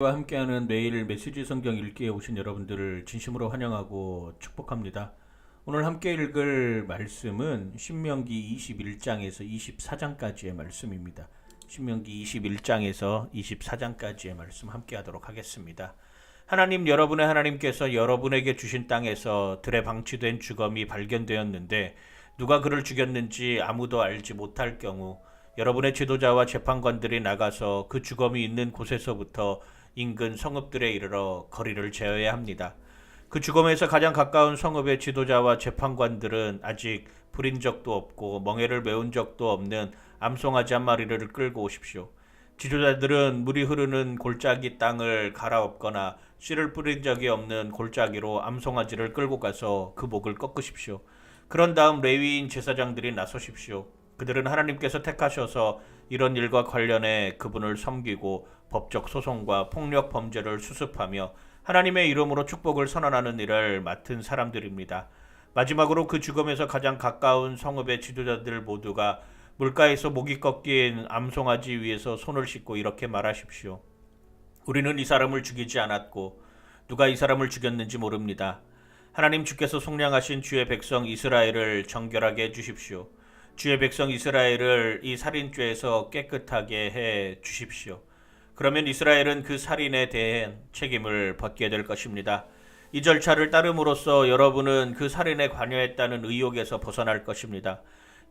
와 함께하는 매일 메시지 성경 읽기에 오신 여러분들을 진심으로 환영하고 축복합니다. 오늘 함께 읽을 말씀은 신명기 21장에서 24장까지의 말씀입니다. 신명기 21장에서 24장까지의 말씀 함께 하도록 하겠습니다. 하나님 여러분의 하나님께서 여러분에게 주신 땅에서 들에 방치된 주검이 발견되었는데 누가 그를 죽였는지 아무도 알지 못할 경우 여러분의 지도자와 재판관들이 나가서 그 주검이 있는 곳에서부터 인근 성읍들에 이르러 거리를 제어해야 합니다. 그 주검에서 가장 가까운 성읍의 지도자와 재판관들은 아직 부린 적도 없고 멍에를 메운 적도 없는 암송아지 한 마리를 끌고 오십시오. 지도자들은 물이 흐르는 골짜기 땅을 갈아엎거나 씨를 뿌린 적이 없는 골짜기로 암송아지를 끌고 가서 그 목을 꺾으십시오. 그런 다음 레위인 제사장들이 나서십시오. 그들은 하나님께서 택하셔서 이런 일과 관련해 그분을 섬기고 법적 소송과 폭력 범죄를 수습하며 하나님의 이름으로 축복을 선언하는 일을 맡은 사람들입니다. 마지막으로 그 죽음에서 가장 가까운 성읍의 지도자들 모두가 물가에서 목이 꺾인 암송아지 위에서 손을 씻고 이렇게 말하십시오. 우리는 이 사람을 죽이지 않았고 누가 이 사람을 죽였는지 모릅니다. 하나님 주께서 속량하신 주의 백성 이스라엘을 정결하게 해 주십시오. 주의 백성 이스라엘을 이 살인죄에서 깨끗하게 해 주십시오. 그러면 이스라엘은 그 살인에 대한 책임을 벗게 될 것입니다. 이 절차를 따름으로써 여러분은 그 살인에 관여했다는 의혹에서 벗어날 것입니다.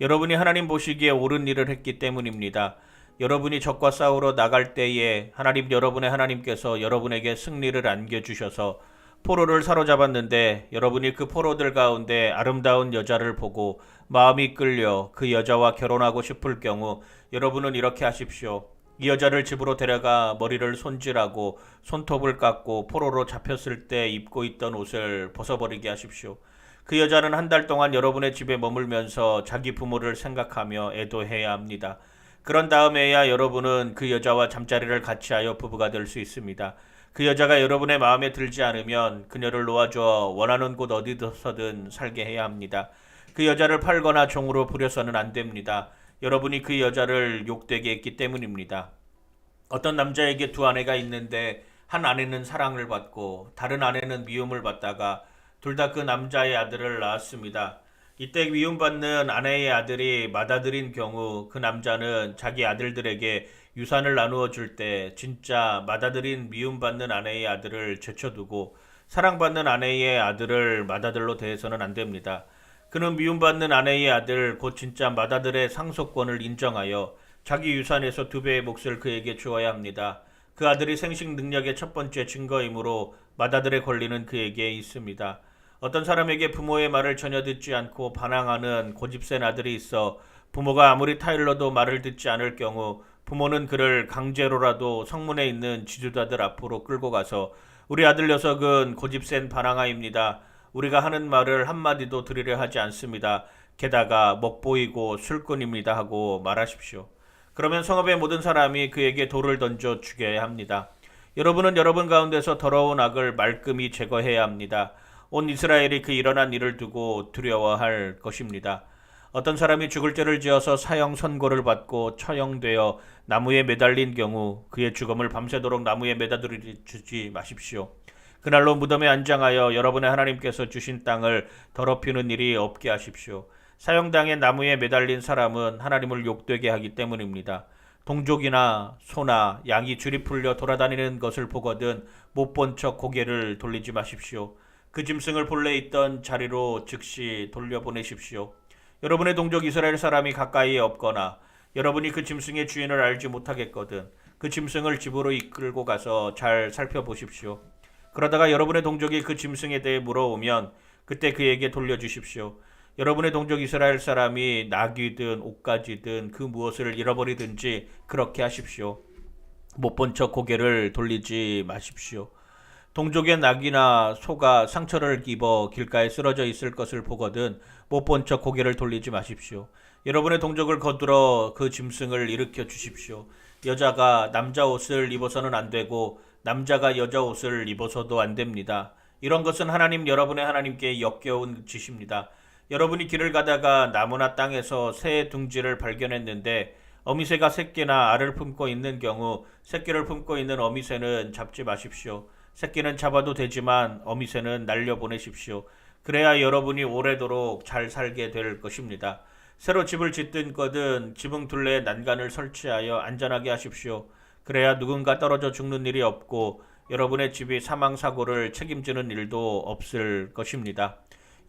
여러분이 하나님 보시기에 옳은 일을 했기 때문입니다. 여러분이 적과 싸우러 나갈 때에 하나님 여러분의 하나님께서 여러분에게 승리를 안겨주셔서 포로를 사로잡았는데 여러분이 그 포로들 가운데 아름다운 여자를 보고 마음이 끌려 그 여자와 결혼하고 싶을 경우 여러분은 이렇게 하십시오. 이 여자를 집으로 데려가 머리를 손질하고 손톱을 깎고 포로로 잡혔을 때 입고 있던 옷을 벗어버리게 하십시오. 그 여자는 한 달 동안 여러분의 집에 머물면서 자기 부모를 생각하며 애도해야 합니다. 그런 다음에야 여러분은 그 여자와 잠자리를 같이 하여 부부가 될 수 있습니다. 그 여자가 여러분의 마음에 들지 않으면 그녀를 놓아주어 원하는 곳 어디서든 살게 해야 합니다. 그 여자를 팔거나 종으로 부려서는 안 됩니다. 여러분이 그 여자를 욕되게 했기 때문입니다. 어떤 남자에게 두 아내가 있는데 한 아내는 사랑을 받고 다른 아내는 미움을 받다가 둘 다 그 남자의 아들을 낳았습니다. 이때 미움받는 아내의 아들이 맏아들인 경우 그 남자는 자기 아들들에게 유산을 나누어 줄 때 진짜 맏아들인 미움받는 아내의 아들을 제쳐두고 사랑받는 아내의 아들을 맏아들로 대해서는 안 됩니다. 그는 미움받는 아내의 아들 곧 진짜 맏아들의 상속권을 인정하여 자기 유산에서 두 배의 몫을 그에게 주어야 합니다. 그 아들이 생식 능력의 첫 번째 증거이므로 맏아들의 권리는 그에게 있습니다. 어떤 사람에게 부모의 말을 전혀 듣지 않고 반항하는 고집센 아들이 있어 부모가 아무리 타일러도 말을 듣지 않을 경우 부모는 그를 강제로라도 성문에 있는 지도자들 앞으로 끌고 가서 우리 아들 녀석은 고집센 반항아입니다. 우리가 하는 말을 한마디도 들으려 하지 않습니다. 게다가 먹보이고 술꾼입니다 하고 말하십시오. 그러면 성읍의 모든 사람이 그에게 돌을 던져 죽여야 합니다. 여러분은 여러분 가운데서 더러운 악을 말끔히 제거해야 합니다. 온 이스라엘이 그 일어난 일을 두고 두려워할 것입니다. 어떤 사람이 죽을 죄를 지어서 사형 선고를 받고 처형되어 나무에 매달린 경우 그의 죽음을 밤새도록 나무에 매달리지 마십시오. 그날로 무덤에 안장하여 여러분의 하나님께서 주신 땅을 더럽히는 일이 없게 하십시오. 사형당의 나무에 매달린 사람은 하나님을 욕되게 하기 때문입니다. 동족이나 소나 양이 줄이 풀려 돌아다니는 것을 보거든 못 본 척 고개를 돌리지 마십시오. 그 짐승을 본래 있던 자리로 즉시 돌려보내십시오. 여러분의 동족 이스라엘 사람이 가까이에 없거나 여러분이 그 짐승의 주인을 알지 못하겠거든 그 짐승을 집으로 이끌고 가서 잘 살펴보십시오. 그러다가 여러분의 동족이 그 짐승에 대해 물어오면 그때 그에게 돌려주십시오. 여러분의 동족 이스라엘 사람이 낙이든 옷가지든 그 무엇을 잃어버리든지 그렇게 하십시오. 못 본 척 고개를 돌리지 마십시오. 동족의 낙이나 소가 상처를 입어 길가에 쓰러져 있을 것을 보거든 못 본 척 고개를 돌리지 마십시오. 여러분의 동족을 거들어 그 짐승을 일으켜 주십시오. 여자가 남자 옷을 입어서는 안 되고 남자가 여자 옷을 입어서도 안 됩니다. 이런 것은 하나님 여러분의 하나님께 역겨운 짓입니다. 여러분이 길을 가다가 나무나 땅에서 새 둥지를 발견했는데 어미새가 새끼나 알을 품고 있는 경우 새끼를 품고 있는 어미새는 잡지 마십시오. 새끼는 잡아도 되지만 어미새는 날려보내십시오. 그래야 여러분이 오래도록 잘 살게 될 것입니다. 새로 집을 짓든 거든 지붕 둘레에 난간을 설치하여 안전하게 하십시오. 그래야 누군가 떨어져 죽는 일이 없고 여러분의 집이 사망 사고를 책임지는 일도 없을 것입니다.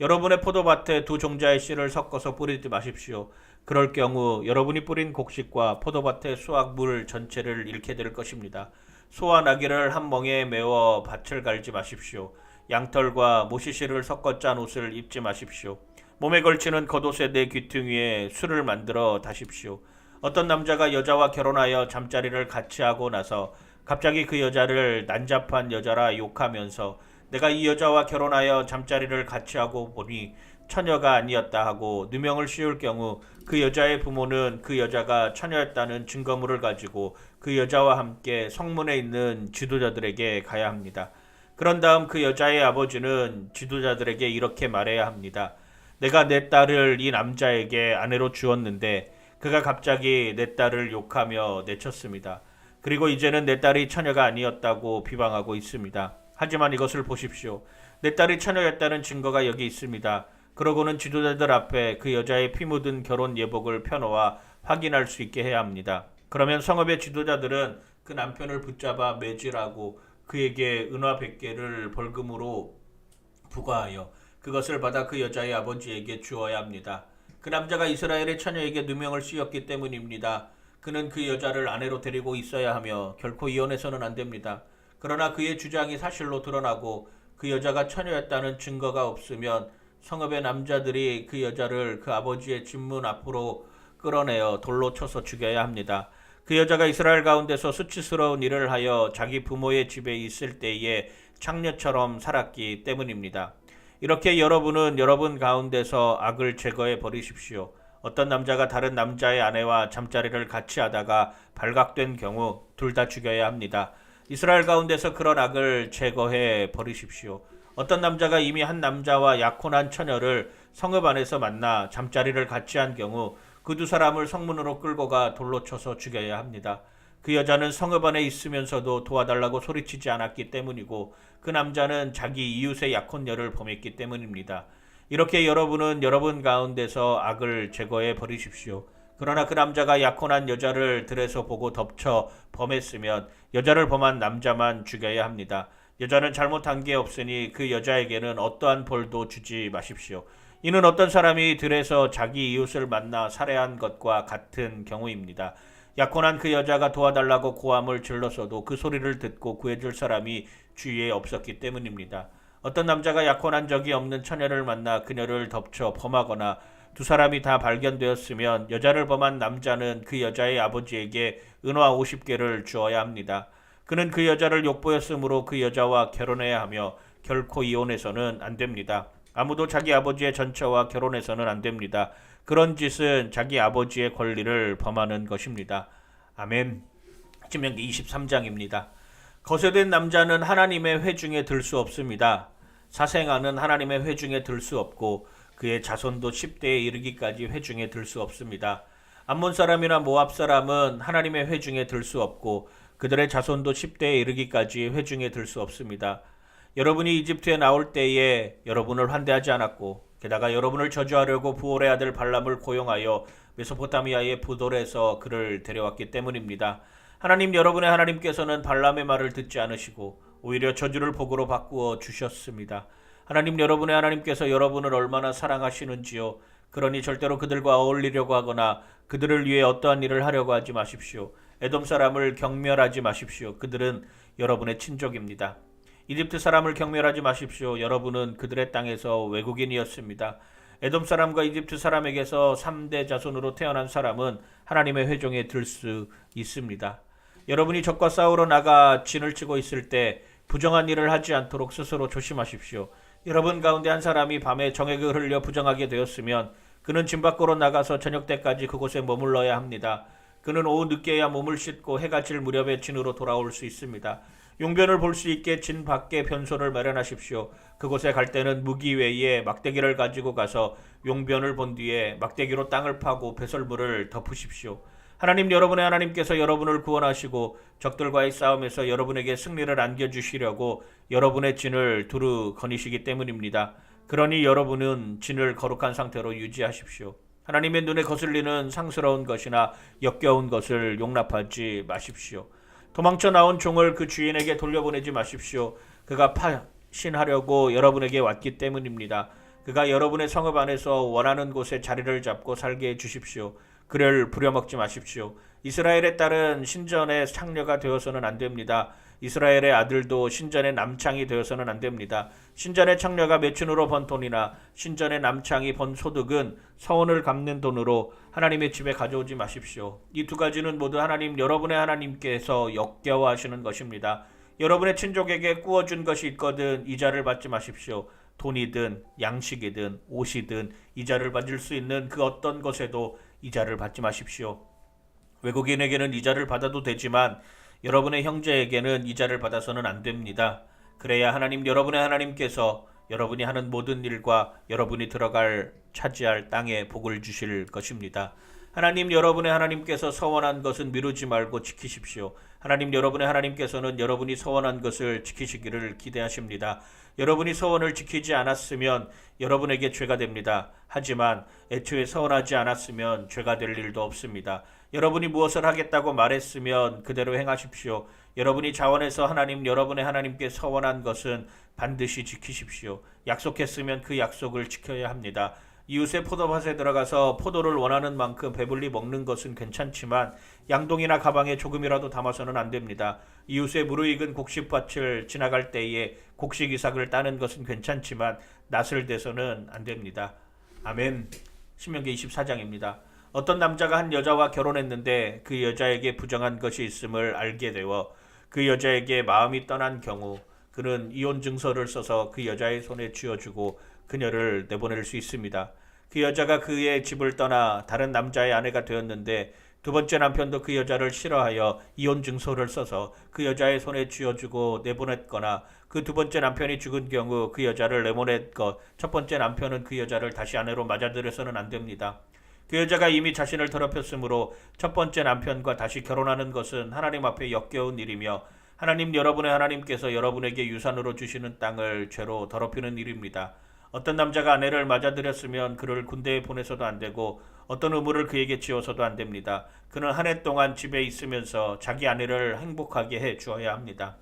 여러분의 포도밭에 두 종자의 씨를 섞어서 뿌리지 마십시오. 그럴 경우 여러분이 뿌린 곡식과 포도밭의 수확물 전체를 잃게 될 것입니다. 소와 나귀를 한 멍에 메워 밭을 갈지 마십시오. 양털과 모시씨를 섞어 짠 옷을 입지 마십시오. 몸에 걸치는 겉옷의 내 귀퉁이에 술을 만들어 다십시오. 어떤 남자가 여자와 결혼하여 잠자리를 같이 하고 나서 갑자기 그 여자를 난잡한 여자라 욕하면서 내가 이 여자와 결혼하여 잠자리를 같이 하고 보니 처녀가 아니었다 하고 누명을 씌울 경우 그 여자의 부모는 그 여자가 처녀였다는 증거물을 가지고 그 여자와 함께 성문에 있는 지도자들에게 가야 합니다. 그런 다음 그 여자의 아버지는 지도자들에게 이렇게 말해야 합니다. 내가 내 딸을 이 남자에게 아내로 주었는데 그가 갑자기 내 딸을 욕하며 내쳤습니다. 그리고 이제는 내 딸이 처녀가 아니었다고 비방하고 있습니다. 하지만 이것을 보십시오. 내 딸이 처녀였다는 증거가 여기 있습니다. 그러고는 지도자들 앞에 그 여자의 피 묻은 결혼 예복을 펴놓아 확인할 수 있게 해야 합니다. 그러면 성읍의 지도자들은 그 남편을 붙잡아 매질하고 그에게 은화 100개를 벌금으로 부과하여 그것을 받아 그 여자의 아버지에게 주어야 합니다. 그 남자가 이스라엘의 처녀에게 누명을 씌웠기 때문입니다. 그는 그 여자를 아내로 데리고 있어야 하며 결코 이혼해서는 안 됩니다. 그러나 그의 주장이 사실로 드러나고 그 여자가 처녀였다는 증거가 없으면 성읍의 남자들이 그 여자를 그 아버지의 집문 앞으로 끌어내어 돌로 쳐서 죽여야 합니다. 그 여자가 이스라엘 가운데서 수치스러운 일을 하여 자기 부모의 집에 있을 때에 창녀처럼 살았기 때문입니다. 이렇게 여러분은 여러분 가운데서 악을 제거해 버리십시오. 어떤 남자가 다른 남자의 아내와 잠자리를 같이 하다가 발각된 경우 둘 다 죽여야 합니다. 이스라엘 가운데서 그런 악을 제거해 버리십시오. 어떤 남자가 이미 한 남자와 약혼한 처녀를 성읍 안에서 만나 잠자리를 같이 한 경우 그 두 사람을 성문으로 끌고 가 돌로 쳐서 죽여야 합니다. 그 여자는 성읍 안에 있으면서도 도와달라고 소리치지 않았기 때문이고 그 남자는 자기 이웃의 약혼녀를 범했기 때문입니다. 이렇게 여러분은 여러분 가운데서 악을 제거해 버리십시오. 그러나 그 남자가 약혼한 여자를 들에서 보고 덮쳐 범했으면 여자를 범한 남자만 죽여야 합니다. 여자는 잘못한 게 없으니 그 여자에게는 어떠한 벌도 주지 마십시오. 이는 어떤 사람이 들에서 자기 이웃을 만나 살해한 것과 같은 경우입니다. 약혼한 그 여자가 도와달라고 고함을 질렀어도 그 소리를 듣고 구해줄 사람이 주위에 없었기 때문입니다. 어떤 남자가 약혼한 적이 없는 처녀를 만나 그녀를 덮쳐 범하거나 두 사람이 다 발견되었으면 여자를 범한 남자는 그 여자의 아버지에게 은화 50개를 주어야 합니다. 그는 그 여자를 욕보였으므로 그 여자와 결혼해야 하며 결코 이혼해서는 안 됩니다. 아무도 자기 아버지의 전처와 결혼해서는 안 됩니다. 그런 짓은 자기 아버지의 권리를 범하는 것입니다. 아멘. 신명기 23장입니다. 거세된 남자는 하나님의 회중에 들 수 없습니다. 사생아는 하나님의 회중에 들 수 없고 그의 자손도 10대에 이르기까지 회중에 들 수 없습니다. 암몬 사람이나 모압 사람은 하나님의 회중에 들 수 없고 그들의 자손도 10대에 이르기까지 회중에 들 수 없습니다. 여러분이 이집트에 나올 때에 여러분을 환대하지 않았고 게다가 여러분을 저주하려고 부올의 아들 발람을 고용하여 메소포타미아의 부돌에서 그를 데려왔기 때문입니다. 하나님 여러분의 하나님께서는 발람의 말을 듣지 않으시고 오히려 저주를 복으로 바꾸어 주셨습니다. 하나님 여러분의 하나님께서 여러분을 얼마나 사랑하시는지요. 그러니 절대로 그들과 어울리려고 하거나 그들을 위해 어떠한 일을 하려고 하지 마십시오. 에돔 사람을 경멸하지 마십시오. 그들은 여러분의 친족입니다. 이집트 사람을 경멸하지 마십시오. 여러분은 그들의 땅에서 외국인이었습니다. 에돔 사람과 이집트 사람에게서 3대 자손으로 태어난 사람은 하나님의 회종에 들 수 있습니다. 여러분이 적과 싸우러 나가 진을 치고 있을 때 부정한 일을 하지 않도록 스스로 조심하십시오. 여러분 가운데 한 사람이 밤에 정액을 흘려 부정하게 되었으면 그는 진 밖으로 나가서 저녁 때까지 그곳에 머물러야 합니다. 그는 오후 늦게야 몸을 씻고 해가 질 무렵에 진으로 돌아올 수 있습니다. 용변을 볼 수 있게 진 밖에 변소를 마련하십시오. 그곳에 갈 때는 무기 외에 막대기를 가지고 가서 용변을 본 뒤에 막대기로 땅을 파고 배설물을 덮으십시오. 하나님 여러분의 하나님께서 여러분을 구원하시고 적들과의 싸움에서 여러분에게 승리를 안겨주시려고 여러분의 진을 두루 거니시기 때문입니다. 그러니 여러분은 진을 거룩한 상태로 유지하십시오. 하나님의 눈에 거슬리는 상스러운 것이나 역겨운 것을 용납하지 마십시오. 도망쳐 나온 종을 그 주인에게 돌려보내지 마십시오. 그가 파신하려고 여러분에게 왔기 때문입니다. 그가 여러분의 성읍 안에서 원하는 곳에 자리를 잡고 살게 해 주십시오. 그를 부려먹지 마십시오. 이스라엘의 딸은 신전의 창녀가 되어서는 안 됩니다. 이스라엘의 아들도 신전의 남창이 되어서는 안 됩니다. 신전의 창녀가 매춘으로 번 돈이나 신전의 남창이 번 소득은 서원을 갚는 돈으로 하나님의 집에 가져오지 마십시오. 이 두 가지는 모두 하나님 여러분의 하나님께서 역겨워하시는 것입니다. 여러분의 친족에게 꾸어준 것이 있거든 이자를 받지 마십시오. 돈이든 양식이든 옷이든 이자를 받을 수 있는 그 어떤 것에도 이자를 받지 마십시오. 외국인에게는 이자를 받아도 되지만 여러분의 형제에게는 이자를 받아서는 안 됩니다. 그래야 하나님 여러분의 하나님께서 여러분이 하는 모든 일과 여러분이 들어갈 차지할 땅에 복을 주실 것입니다. 하나님 여러분의 하나님께서 서원한 것은 미루지 말고 지키십시오. 하나님 여러분의 하나님께서는 여러분이 서원한 것을 지키시기를 기대하십니다. 여러분이 서원을 지키지 않았으면 여러분에게 죄가 됩니다. 하지만 애초에 서원하지 않았으면 죄가 될 일도 없습니다. 여러분이 무엇을 하겠다고 말했으면 그대로 행하십시오. 여러분이 자원해서 하나님 여러분의 하나님께 서원한 것은 반드시 지키십시오. 약속했으면 그 약속을 지켜야 합니다. 이웃의 포도밭에 들어가서 포도를 원하는 만큼 배불리 먹는 것은 괜찮지만 양동이나 가방에 조금이라도 담아서는 안 됩니다. 이웃의 무르익은 곡식밭을 지나갈 때에 곡식 이삭을 따는 것은 괜찮지만 낯을 대서는 안 됩니다. 아멘. 신명기 24장입니다. 어떤 남자가 한 여자와 결혼했는데 그 여자에게 부정한 것이 있음을 알게 되어 그 여자에게 마음이 떠난 경우 그는 이혼 증서를 써서 그 여자의 손에 쥐어주고 그녀를 내보낼 수 있습니다. 그 여자가 그의 집을 떠나 다른 남자의 아내가 되었는데 두 번째 남편도 그 여자를 싫어하여 이혼 증서를 써서 그 여자의 손에 쥐어주고 내보냈거나 그 두 번째 남편이 죽은 경우 그 여자를 내보낼 것, 첫 번째 남편은 그 여자를 다시 아내로 맞아들여서는 안 됩니다. 그 여자가 이미 자신을 더럽혔으므로 첫 번째 남편과 다시 결혼하는 것은 하나님 앞에 역겨운 일이며 하나님 여러분의 하나님께서 여러분에게 유산으로 주시는 땅을 죄로 더럽히는 일입니다. 어떤 남자가 아내를 맞아들였으면 그를 군대에 보내서도 안 되고 어떤 의무를 그에게 지어서도 안 됩니다. 그는 한 해 동안 집에 있으면서 자기 아내를 행복하게 해 주어야 합니다.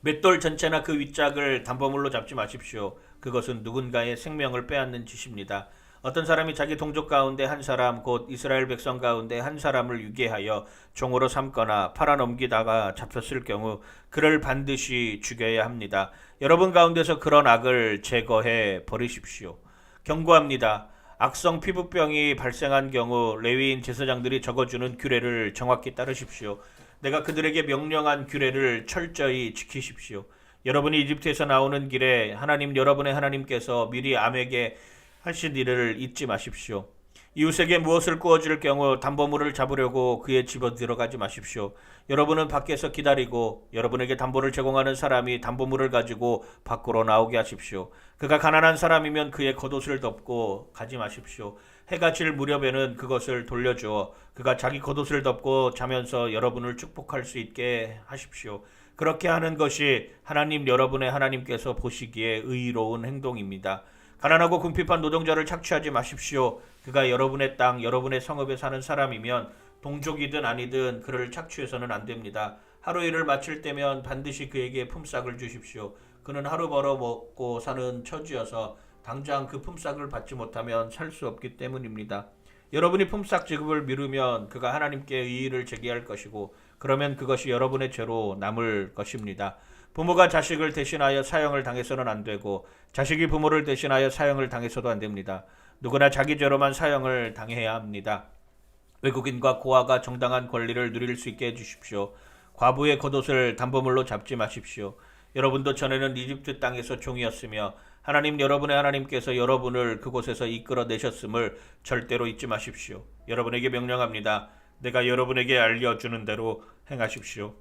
맷돌 전체나 그 윗짝을 담보물로 잡지 마십시오. 그것은 누군가의 생명을 빼앗는 짓입니다. 어떤 사람이 자기 동족 가운데 한 사람 곧 이스라엘 백성 가운데 한 사람을 유괴하여 종으로 삼거나 팔아넘기다가 잡혔을 경우 그를 반드시 죽여야 합니다. 여러분 가운데서 그런 악을 제거해 버리십시오. 경고합니다. 악성 피부병이 발생한 경우 레위인 제사장들이 적어주는 규례를 정확히 따르십시오. 내가 그들에게 명령한 규례를 철저히 지키십시오. 여러분이 이집트에서 나오는 길에 하나님 여러분의 하나님께서 미리 암에게 하신 일을 잊지 마십시오. 이웃에게 무엇을 구워줄 경우 담보물을 잡으려고 그의 집에 들어가지 마십시오. 여러분은 밖에서 기다리고 여러분에게 담보를 제공하는 사람이 담보물을 가지고 밖으로 나오게 하십시오. 그가 가난한 사람이면 그의 겉옷을 덮고 가지 마십시오. 해가 질 무렵에는 그것을 돌려주어 그가 자기 겉옷을 덮고 자면서 여러분을 축복할 수 있게 하십시오. 그렇게 하는 것이 하나님 여러분의 하나님께서 보시기에 의로운 행동입니다. 가난하고 궁핍한 노동자를 착취하지 마십시오. 그가 여러분의 땅, 여러분의 성읍에 사는 사람이면 동족이든 아니든 그를 착취해서는 안 됩니다. 하루 일을 마칠 때면 반드시 그에게 품삯을 주십시오. 그는 하루 벌어 먹고 사는 처지여서 당장 그 품삯을 받지 못하면 살 수 없기 때문입니다. 여러분이 품삯 지급을 미루면 그가 하나님께 의의를 제기할 것이고 그러면 그것이 여러분의 죄로 남을 것입니다. 부모가 자식을 대신하여 사형을 당해서는 안 되고 자식이 부모를 대신하여 사형을 당해서도 안 됩니다. 누구나 자기 죄로만 사형을 당해야 합니다. 외국인과 고아가 정당한 권리를 누릴 수 있게 해주십시오. 과부의 겉옷을 담보물로 잡지 마십시오. 여러분도 전에는 이집트 땅에서 종이었으며 하나님 여러분의 하나님께서 여러분을 그곳에서 이끌어 내셨음을 절대로 잊지 마십시오. 여러분에게 명령합니다. 내가 여러분에게 알려주는 대로 행하십시오.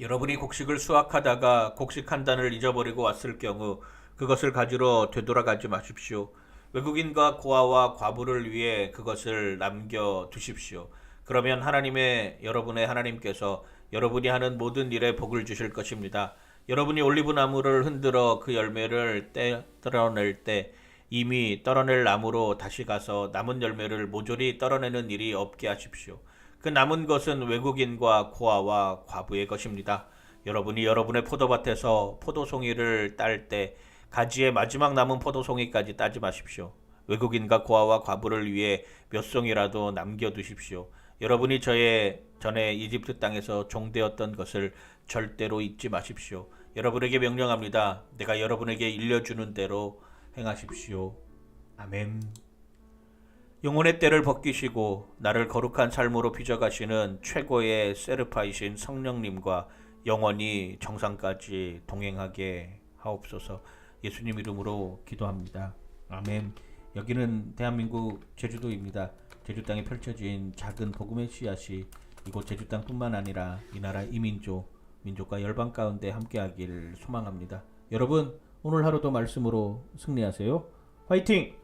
여러분이 곡식을 수확하다가 곡식 한 단을 잊어버리고 왔을 경우 그것을 가지러 되돌아가지 마십시오. 외국인과 고아와 과부를 위해 그것을 남겨 두십시오. 그러면 하나님의 여러분의 하나님께서 여러분이 하는 모든 일에 복을 주실 것입니다. 여러분이 올리브 나무를 흔들어 그 열매를 떼 떨어낼 때 이미 떨어낼 나무로 다시 가서 남은 열매를 모조리 떨어내는 일이 없게 하십시오. 그 남은 것은 외국인과 고아와 과부의 것입니다. 여러분이 여러분의 포도밭에서 포도송이를 딸 때 가지의 마지막 남은 포도송이까지 따지 마십시오. 외국인과 고아와 과부를 위해 몇 송이라도 남겨두십시오. 여러분이 저의 전에 이집트 땅에서 종되었던 것을 절대로 잊지 마십시오. 여러분에게 명령합니다. 내가 여러분에게 일려주는 대로 행하십시오. 아멘. 영혼의 때를 벗기시고 나를 거룩한 삶으로 빚어가시는 최고의 세르파이신 성령님과 영원히 정상까지 동행하게 하옵소서. 예수님 이름으로 기도합니다. 아멘. 여기는 대한민국 제주도입니다. 제주 땅에 펼쳐진 작은 복음의 씨앗이 이곳 제주 땅뿐만 아니라 이 나라 이민족, 민족과 열방 가운데 함께하길 소망합니다. 여러분 오늘 하루도 말씀으로 승리하세요. 화이팅!